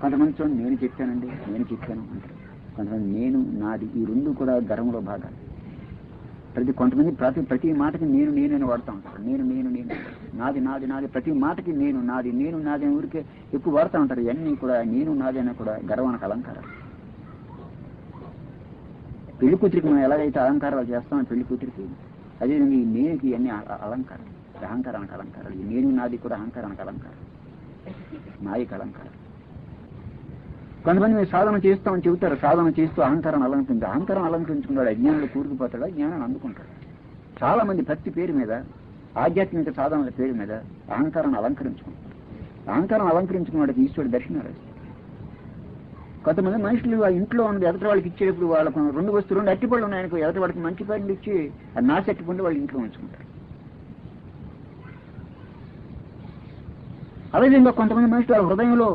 కొంతమంది చూడండి నేను చెప్పానండి నేను చెప్పాను అంటారు. కొంతమంది నేను నాది ఈ రెండు కూడా గర్వంలో భాగాలు. ప్రతి కొంతమంది ప్రతి ప్రతి మాటకి నేను నేనని వాడుతూ ఉంటారు. నేను నేను నేను. నాది నాది నాది. ప్రతి మాటకి నేను నాది నేను నాది అని ఊరికే ఎక్కువ వాడుతూ ఉంటారు. ఇవన్నీ కూడా నేను నాది అని కూడా గర్వానికి అలంకారాలు. పెళ్ళి కూతురికి మనం ఎలాగైతే అలంకారాలు చేస్తామో పెళ్ళి కూతురికి అదేవిధంగా ఈ నేనుకి ఇవన్నీ అ- అలంకారం అహంకారానికి అలంకారాలు. ఈ నేను నాది కూడా అహంకారానికి అలంకారం నాయకు అలంకారం కొంతమంది మీరు సాధన చేస్తామని చెబుతారు సాధన చేస్తూ అహంకారం అలంకరించి అహంకారం అలంకరించుకున్నాడు అజ్ఞానంలో కూరుకుపోతాడు జ్ఞానాన్ని అందుకుంటాడు. చాలా మంది భక్తి పేరు మీద ఆధ్యాత్మిక సాధనల పేరు మీద అహంకారాన్ని అలంకరించుకుంటారు. అహంకారం అలంకరించుకున్నాడు ఈశ్వరుడు దర్శనాలు కొంతమంది మనుషులు ఆ ఇంట్లో ఉన్నది ఎదటి వాళ్ళకి ఇచ్చేటప్పుడు వాళ్ళకు రెండు వస్తువులు రెండు అట్టిపళ్ళు ఉన్నాయనుకో ఎదటి వాడికి మంచి పళ్ళు ఇచ్చి ఆ నాసి అట్టిపండు వాళ్ళు ఇంట్లో ఉంచుకుంటారు. అదేవిధంగా కొంతమంది మనుషులు వాళ్ళ హృదయంలో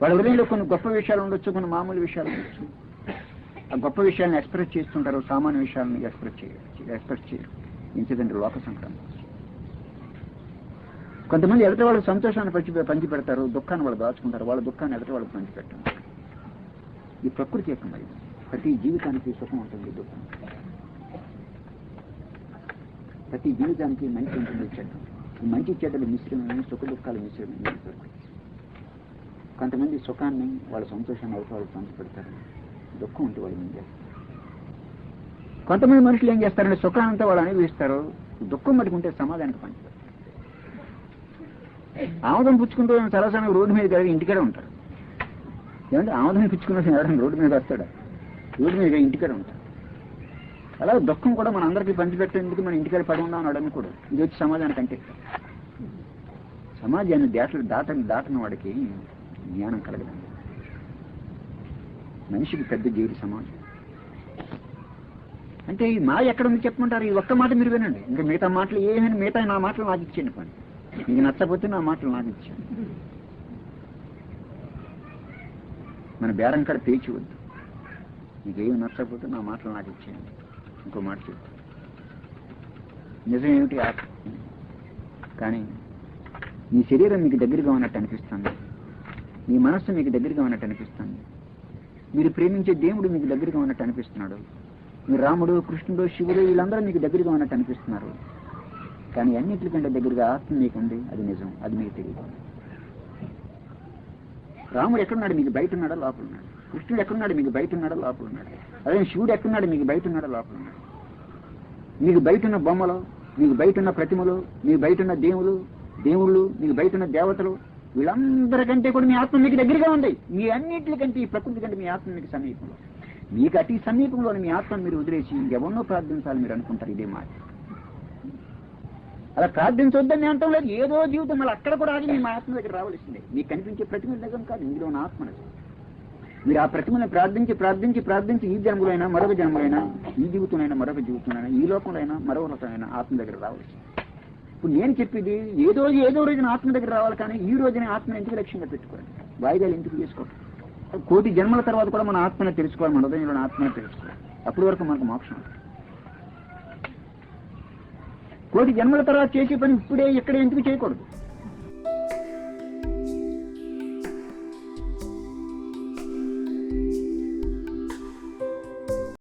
వాళ్ళ హృదయంలో కొన్ని గొప్ప విషయాలు ఉండొచ్చు కొన్ని మామూలు విషయాలు ఉండొచ్చు. ఆ గొప్ప విషయాలను ఎక్స్ప్రెస్ చేస్తుంటారు సామాన్య విషయాలను ఎక్స్ప్రెస్ చేయరు ఎక్స్ప్రెస్ చేయరు ఇంచదండి లోక సంక్రాంతి. కొంతమంది ఎదుటి వాళ్ళు సంతోషాన్ని పంచి పంచి పెడతారు దుఃఖాన్ని వాళ్ళు దాచుకుంటారు వాళ్ళ దుఃఖాన్ని ఎదుటి వాళ్ళకి పంచిపెట్టారు. ఈ ప్రకృతి యొక్క మరి ప్రతి జీవితానికి సుఖం ఉంటుంది దుఃఖం ప్రతి జీవితానికి మంచి ఉంటుంది చెడ్డం ఈ మంచి చెడ్డలు మిశ్రమైన సుఖ దుఃఖాలు మిశ్రమైన ప్రకృతి కొంతమంది సుఖాన్ని వాళ్ళ సంతోషాన్ని అవుతూ వాళ్ళు పంచి పెడతారు దుఃఖం ఉంటే వాళ్ళు ఏం చేస్తారు? కొంతమంది మనుషులు ఏం చేస్తారంటే సుఖానంతా వాళ్ళు అనుభవిస్తారు. దుఃఖం పట్టుకుంటే సమాధానికి పంచుతారు ఆముదం పుచ్చుకుంటూ సరసన రోడ్డు మీద కలిగి ఇంటికడే ఉంటారు. ఏమంటే ఆముదం పుచ్చుకున్న ఎవరైనా రోడ్డు మీద వస్తాడా? రోడ్డు మీద ఇంటికడే ఉంటారు అలా దుఃఖం కూడా మన అందరికీ పంచిపెట్టేందుకు మన ఇంటికాడ పడి ఉందాం అని కూడా ఇది వచ్చి సమాజానికి అంటే సమాజాన్ని దాట దాటని దాటని వాడికి జ్ఞానం కలగడం. మనిషికి పెద్ద జీవిత సమాజం. అంటే ఈ మా ఎక్కడుంది చెప్పమంటారు ఈ ఒక్క మాట మీరు వినండి. ఇంకా మిగతా మాటలు ఏమైనా మిగతా నా మాటలు నాకు ఇచ్చేయండి పని. మీకు నచ్చకపోతే నా మాటలు నాకు ఇచ్చాను మన బేరం కాడ తీర్చివద్దు నీకేమి నచ్చకపోతే నా మాటలు నాకు ఇచ్చేయండి. ఇంకో మాట చెప్తా నిజం ఏమిటి కానీ నీ శరీరం మీకు దగ్గరగా ఉన్నట్టు అనిపిస్తుంది. మీ మనస్సు మీకు దగ్గరగా ఉన్నట్టు అనిపిస్తుంది. మీరు ప్రేమించే దేవుడు మీకు దగ్గరగా ఉన్నట్టు అనిపిస్తున్నాడు. మీ రాముడు కృష్ణుడు శివుడు వీళ్ళందరూ మీకు దగ్గరగా ఉన్నట్టు అనిపిస్తున్నారు. కానీ అన్నిటికంటే దగ్గరగా ఆత్మ మీకుంది. అది నిజం. అది మీకు తెలియదు. రాముడు ఎక్కడున్నాడు? మీకు బయట ఉన్నాడా? లోపల ఉన్నాడు. కృష్ణుడు ఎక్కడున్నాడు? మీకు బయట ఉన్నాడా? లోపల ఉన్నాడు. అదే శివుడు ఎక్కడున్నాడు? మీకు బయట ఉన్నాడా? లోపల ఉన్నాడు. మీకు బయట ఉన్న బొమ్మలు మీకు బయట ఉన్న ప్రతిమలు మీకు బయట ఉన్న దేవులు దేవుళ్ళు మీకు బయట ఉన్న దేవతలు వీళ్ళందరికంటే కూడా మీ ఆత్మ మీకు దగ్గరగా ఉంది. మీ అన్నింటికంటే ఈ ప్రకృతి కంటే మీ ఆత్మ మీకు సమీపంలో. మీకు అతి సమీపంలోని మీ ఆత్మను మీరు వదిలేసి ఇంకెవరినో ప్రార్థించాలి మీరు అనుకుంటారు ఇదే మాట. అలా ప్రార్థించొద్దని అంటాం లేదు ఏదో జీవితం మళ్ళీ అక్కడ కూడా ఆగి మీ ఆత్మ దగ్గర రావాల్సిందే. మీకు కనిపించే ప్రతిమ దగ్గర కాదు. ఇందులో ఉన్న ఆత్మ మీరు ఆ ప్రతిమను ప్రార్థించి ప్రార్థించి ప్రార్థించి ఈ జన్మలైనా మరొక జన్మలైనా ఈ జీవితంలో మరొక జీవితంలో ఈ లోకంలో మరొక లోకమైనా ఆత్మ దగ్గర రావాల్సిందే. ఇప్పుడు నేను చెప్పేది ఏదో ఏదో రోజున ఆత్మ దగ్గర రావాలి కానీ ఈ రోజున ఆత్మను ఎందుకు లక్ష్యంగా పెట్టుకోండి వాయిదాలు ఎందుకు చేసుకోవాలి కోటి జన్మల తర్వాత కూడా మన ఆత్మను తెలుసుకోవాలి మన హృదయంలో ఆత్మను తెలుసుకోవాలి. అప్పటి వరకు మనకు మోక్షం కోటి జన్మల తర్వాత చేసే పని ఇప్పుడే ఇక్కడే ఎందుకు చేయకూడదు?